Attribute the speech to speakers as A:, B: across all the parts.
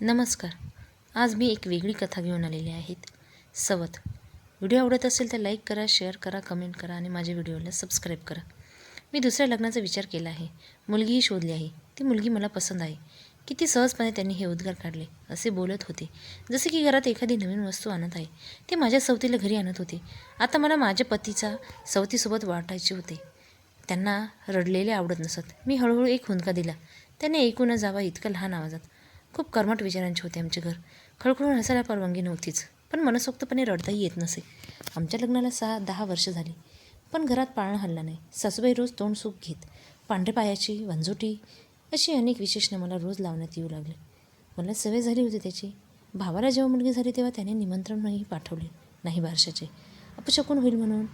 A: नमस्कार. आज मी एक वेगळी कथा घेऊन आलेली आहेत. सवत. व्हिडिओ आवडत असेल तर लाईक करा शेअर करा कमेंट करा आणि माझ्या व्हिडिओला सबस्क्राईब करा. मी दुसऱ्या लग्नाचा विचार केला आहे. मुलगीही शोधली आहे. ती मुलगी मला पसंत आहे. किती सहजपणे त्यांनी हे उद्गार काढले असे बोलत होते. जसे की घरात एखादी नवीन वस्तू आणत आहे. ते माझ्या सवतीला घरी आणत होते. आता मला माझ्या पतीचा सवतीसोबत वाटायचे होते. त्यांना रडलेले आवडत नसत. मी हळूहळू एक हुंदका दिला. त्याने न जावा इतकं लहान आवाजात खूप कर्मट विचारांचे होते आमचे घर. खळखळून हसायला परवानगी नव्हतीच. पण मनसोक्तपणे रडताही येत नसे. आमच्या लग्नाला सहा दहा वर्ष झाली. पण घरात पाळणं हल्ला नाही. सासूबाई रोज तोंड सूप घेत पांढरे पायाची वंजोटी अशी अनेक विशेषणं मला रोज लावण्यात येऊ लागले. मला सवय झाली होती त्याची. भावाला जेव्हा मुलगी झाली तेव्हा त्याने निमंत्रणही पाठवले नाही बारशाचे. अपशकून होईल म्हणून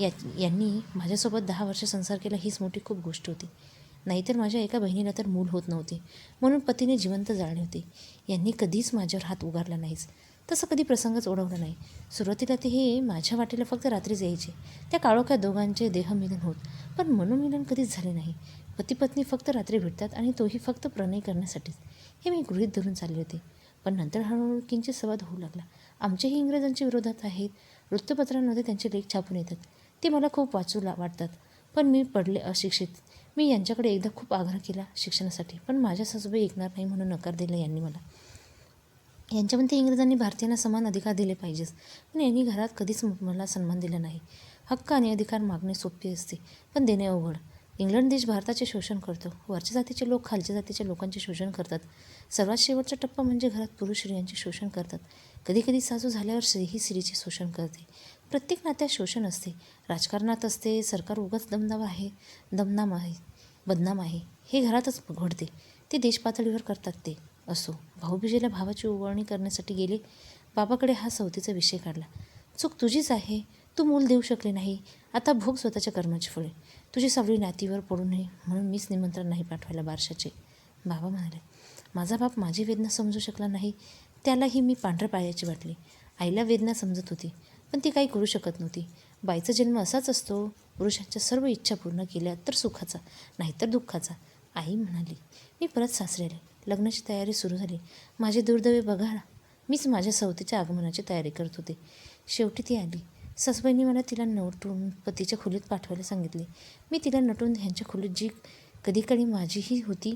A: या यांनी माझ्यासोबत दहा वर्ष संसार केला हीच मोठी खूप गोष्ट होती. नाहीतर माझ्या एका बहिणीला तर मूल होत नव्हते. म्हणून पतीने जिवंत जाळले होते. यांनी कधीच माझ्यावर हात उगारला नाहीच. तसं कधी प्रसंगच ओढवला नाही. सुरुवातीला ते हे माझ्या वाटेला फक्त रात्रीच यायचे. त्या काळोख्या दोघांचे देहमिलन होत. पण मनोमिलन कधीच झाले नाही. पती पत्नी फक्त रात्री भेटतात आणि तोही फक्त प्रणय करण्यासाठीच. हे मी गृहीत धरून चालले होते. पण नंतर हळूहळू किंचित संवाद होऊ लागला. आमचेही इंग्रजांच्या विरोधात आहेत. वृत्तपत्रांमध्ये त्यांचे लेख छापून येतात. ते मला खूप वाचू ला वाटतात. पण मी पडले अशिक्षित. मी यांच्याकडे एकदा खूप आग्रह केला शिक्षणासाठी पण माझ्या सासूबाई ऐकणार नाही म्हणून नकार दिला यांनी मला. यांच्यामध्ये इंग्रजांनी भारतीयांना समान अधिकार दिले पाहिजेच पण यांनी घरात कधीच मला सन्मान दिला नाही. हक्क आणि अधिकार मागणे सोपे असते पण देणे अवघड. इंग्लंड देश भारताचे शोषण करतो वरच्या जातीचे लोक खालच्या जातीच्या लोकांचे शोषण करतात. सर्वात शेवटचा टप्पा म्हणजे घरात पुरुष स्त्रियांचे शोषण करतात. कधीकधी सासू झाल्यावर स्त्रीही स्त्रीचे शोषण करते. प्रत्येक नात्यात शोषण असते. राजकारणात असते सरकार उगाच दमदाम आहे दमनाम आहे. बदनाम आहे. हे घरातच घडते. ते देशपातळीवर करतात ते. असो. भाऊबीजेला भावाची उवळणी करण्यासाठी गेले. बाबाकडे हा सवतीचा विषय काढला. चूक तुझीच आहे. तू मूल देऊ शकले नाही. आता भोग स्वतःच्या कर्माची फळे. तुझी सावळी नातीवर पडू नये म्हणून मीच निमंत्रण नाही पाठवायला बारशाचे. बाबा म्हणाले माझा बाप माझी वेदना समजू शकला नाही. त्यालाही मी पांढऱ्या पायाची वाटली. आईला वेदना समजत होती पण ती काही करू शकत नव्हती. बाईचा जन्म असाच असतो. पुरुषांच्या सर्व इच्छा पूर्ण केल्या तर सुखाचा नाहीतर दुःखाचा. आई म्हणाली मी परत सासरे आले लग्नाची तयारी सुरू झाली. माझे दुर्दैवी बघा मीच माझ्या सवतीच्या आगमनाची तयारी करत होते. शेवटी ती आली. सासूबाईंनी मला तिला नटून पतीच्या खोलीत पाठवायला सांगितले. मी तिला नटून ह्यांच्या खोलीत जी कधीकधी माझीही होती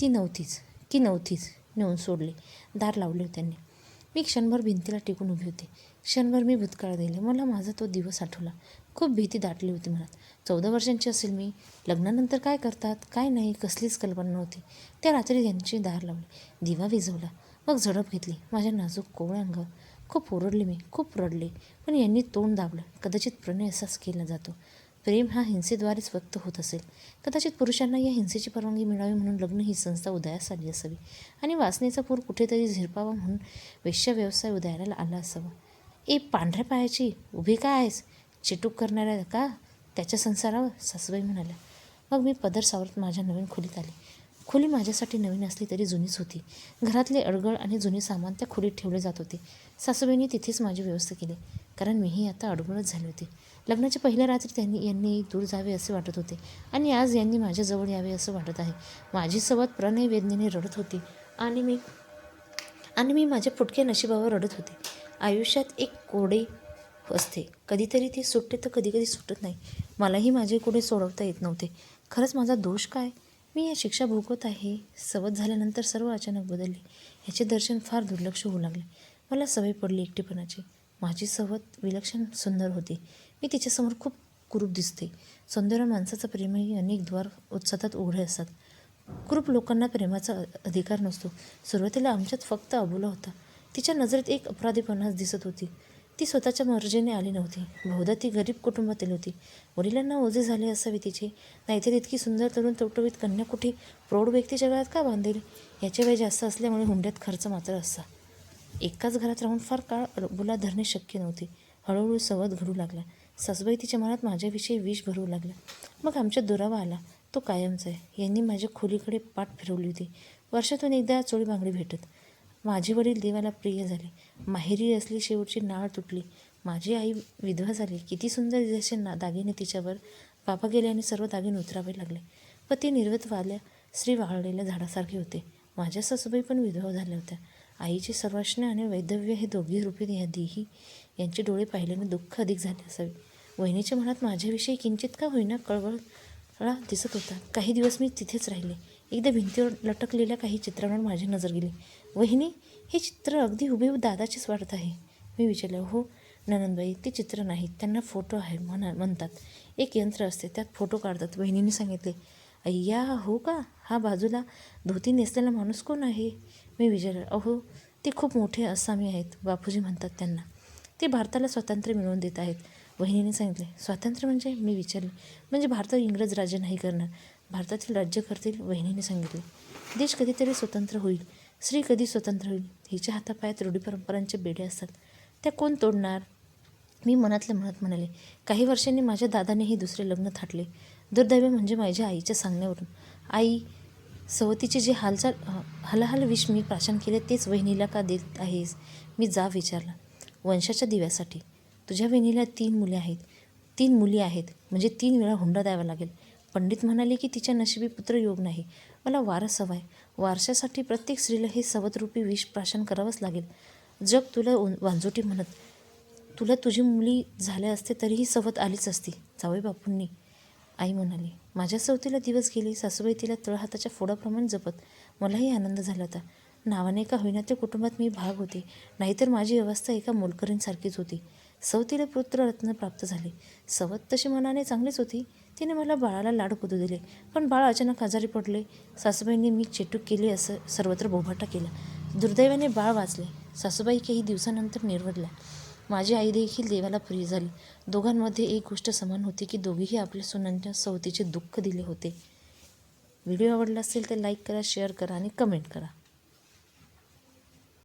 A: ती नव्हतीच की नव्हतीच नेऊन सोडले. दार लावले त्यांनी. मी क्षणभर भिंतीला टिकून उभी होते. क्षणभर मी भूतकाळ दिले मला माझा तो दिवस आठवला. खूप भीती दाटली होती मनात. चौदा वर्षांची असेल मी. लग्नानंतर काय करतात? काय नाही? कसलीच कल्पना नव्हती. त्या रात्री त्यांची दार लावली. दिवा विझवला. मग झडप घेतली. माझ्या नाजूक कोवळ्या अंगावर. खूप ओरडले मी. खूप रडले. पण यांनी तोंड दाबलं. कदाचित प्रणय असाच केला जातो. प्रेम हा हिंसेद्वारेच व्यक्त होत असेल. कदाचित पुरुषांना या हिंसेची परवानगी मिळावी म्हणून लग्न ही संस्था उदयास आली असावी आणि वासनेचा पूर कुठेतरी झिरपावा म्हणून वेश्या व्यवसाय उदयाला आला असावा. ए पांढऱ्या पायाची उभी काय आहेस? चिटूक करणाऱ्या का? त्याच्या संसारावर? सासूबाई म्हणाल्या. मग मी पदर सावरत माझ्या नवीन खोलीत आले. खोली माझ्यासाठी नवीन असली तरी जुनीच होती. घरातले अडगळ आणि जुने सामान त्या खोलीत ठेवले जात होते. सासूबाईंनी तिथेच माझी व्यवस्था केली कारण मीही आता अडगळच झाले होते. लग्नाच्या पहिल्या रात्री त्यांनी यांनी दूर जावे असे वाटत होते. आणि आज यांनी माझ्याजवळ यावे असं वाटत आहे. माझी सवत प्रणय वेदनेने रडत होती. आणि मी आणि मी माझ्या फुटक्या नशिबावर रडत होते. आयुष्यात एक कोडे असते. कधीतरी ते सुटते तर कधी कधी सुटत नाही. मलाही माझे कोडे सोडवता येत नव्हते. खरंच माझा दोष काय? मी या शिक्षा भोगवत आहे. सवत झाल्यानंतर सर्व अचानक बदलले. याचे दर्शन फार दुर्लक्ष होऊ लागले. मला सवय पडली एकटेपणाची. माझी सवत विलक्षण सुंदर होती. मी तिच्यासमोर खूप कुरूप दिसते. सौंदर्य माणसाचा प्रेमही अनेक द्वार सतत उघडे असतात. कुरूप लोकांना प्रेमाचा अधिकार नसतो. सुरुवातीला आमच्यात फक्त अबोला होता. तिच्या नजरेत एक अपराधीपणाच दिसत होती. ती स्वतःच्या मर्जीने आली नव्हती. बहुधा ती गरीब कुटुंबातील होती. वडिलांना ओझे झाले असावे तिचे. नाहीतर इतकी सुंदर तरुण टवटवीत कन्या कुठे? प्रौढ व्यक्तीच्या गळ्यात का बांधेल? याचे वय जास्त असल्यामुळे हुंड्यात खर्च मात्र असा. एकाच घरात राहून फार काळ बुला धरणे शक्य नव्हते. हळूहळू संवाद घडू लागला. सासूबाई तिच्या मनात माझ्याविषयी विष भरू लागला. मग आमच्या दुरावा आला. तो कायमचा आहे. यांनी माझ्या खोलीकडे पाठ फिरवली होती. वर्षातून एकदा चोळी बांगडी भेटत. माझे वडील देवाला प्रिय झाले. माहेरी असली शेवटची नाळ तुटली. माझी आई विधवा झाली. किती सुंदर जसे ना दागिने तिच्यावर. बाबा गेल्याने सर्व दागिने उतरावे लागले. पती निर्वत वाल्या श्री वाळलेल्या झाडासारखे होते. माझ्या सासूबाई पण विधवा झाल्या होत्या. आईचे सर्वाश्न आणि वैधव्य हे दोघी रूपी या यांचे डोळे पाहिल्याने दुःख अधिक झाले असावे. वहिनीच्या मनात माझ्याविषयी किंचित का होईना कळवळा दिसत होता. काही दिवस मी तिथेच राहिले. एकदा भिंतीवर लटकलेल्या काही चित्रांवर माझी नजर गेली. वहिनी हे चित्र अगदी हुबेहूब दादाचीच वाटत आहे. मी विचारलं हो ननंदबाई ते चित्र नाहीत त्यांना फोटो आहे म्हणा म्हणतात. एक यंत्र असते त्यात फोटो काढतात. वहिनीने सांगितले अय्या हो का? हा बाजूला धोती नेसलेला माणूस कोण आहे? मी विचारलं अहो ते खूप मोठे असामी आहेत बापूजी म्हणतात त्यांना. ते भारताला स्वातंत्र्य मिळवून देत आहेत. वहिनीने सांगितले स्वातंत्र्य म्हणजे? मी विचारले म्हणजे भारतात इंग्रज राज्य नाही करणार. भारतातील राज्य करतील वहिनीने सांगितले. देश कधीतरी स्वतंत्र होईल स्त्री कधी स्वतंत्र होईल? हिच्या हातापायात रूढी परंपरांचे बेडे असतात. त्या कोण तोडणार? मी मनातल्या मनात म्हणाले काही वर्षांनी माझ्या दादानेही दुसरे लग्न थाटले. दुर्दैव म्हणजे माझ्या आईच्या सांगण्यावरून. आई सवतीचे जे हालचाल अ, हलाहल विष मी प्राशन केले तेच वहिनीला का देत आहेस? मी जा विचारला. वंशाच्या दिव्यासाठी. तुझ्या वहिनीला तीन मुले आहेत. तीन मुली आहेत. म्हणजे तीन वेळा हुंडा द्यावा लागेल. पंडित म्हणाले की तिच्या नशिबी पुत्र योग नाही. मला वारस हवा आहे वारशासाठी प्रत्येक स्त्रीला हे सवतरूपी विष प्राशन करावंच लागेल. जग तुला वांजोटी म्हणत तुला तुझी मुली झाल्या असते तरीही सवत आलीच असती. जावे बापूंनी आई म्हणाली माझ्या सवतीला दिवस गेले सासूबाई तिला तळहाताच्या फोडाप्रमाणे जपत. मलाही आनंद झाला होता. नावाने का होईना त्या कुटुंबात मी भाग होते. नाहीतर माझी अवस्था एका मोलकरींसारखीच होती. सवतीला पुत्ररत्न प्राप्त झाले. सवत तशी मनाने चांगलीच होती. तिने मला बाळाला लाड कुदू दिले. पण बाळ अचानक आजारी पडले. सासूबाईंनी मी चेटूक केली असं सर्वत्र बोभाटा केला. दुर्दैवाने बाळ वाचले. सासूबाई काही दिवसानंतर निर्वडल्या. माझी आई देखील देवाला प्रिय झाली. दोघांमध्ये एक गोष्ट समान होती की दोघीही आपल्या सुनांच्या सवतीचे दुःख दिले होते. व्हिडिओ आवडला असेल तर लाईक करा शेअर करा आणि कमेंट करा.